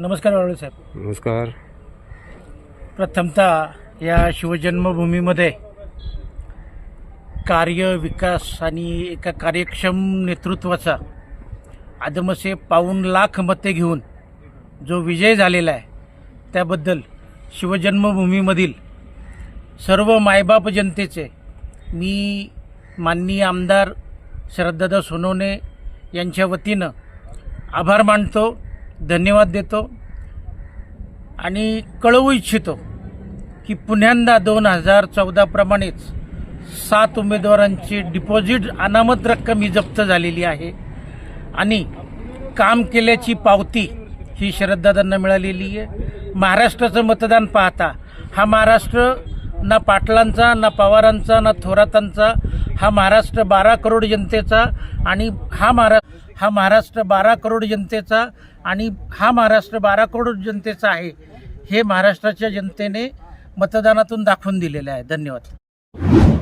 नमस्कार वाळू साहेब. नमस्कार. प्रथमतः या शिवजन्मभूमीमध्ये कार्य विकास आणि एका कार्यक्षम नेतृत्वाचा आदमसे पाऊन लाख मते घेऊन जो विजय झालेला आहे त्याबद्दल शिवजन्मभूमीमधील सर्व मायबाप जनतेचे मी माननीय आमदार शरददादा सोनवणे यांच्या वतीनं आभार मानतो. धन्यवाद देतो आणि कळवू इच्छितो की पुन्यांदा दोन हजार चौदाप्रमाणेच सात उमेदवारांची डिपॉझिट अनामत रक्कम ही जप्त झालेली आहे. आणि काम केल्याची पावती ही शरददादांना मिळालेली आहे. महाराष्ट्राचं मतदान पाहता हा महाराष्ट्र ना पाटलांचा ना पवारांचा ना थोरातांचा हा महाराष्ट्र बारा करोड जनतेचा आणि हा महारा हा महाराष्ट्र बारा करोड जनतेचा आणि हा महाराष्ट्र बारा करोड जनतेचा आहे हे महाराष्ट्राच्या जनतेने मतदानातून दाखवून दिलेलं आहे. धन्यवाद.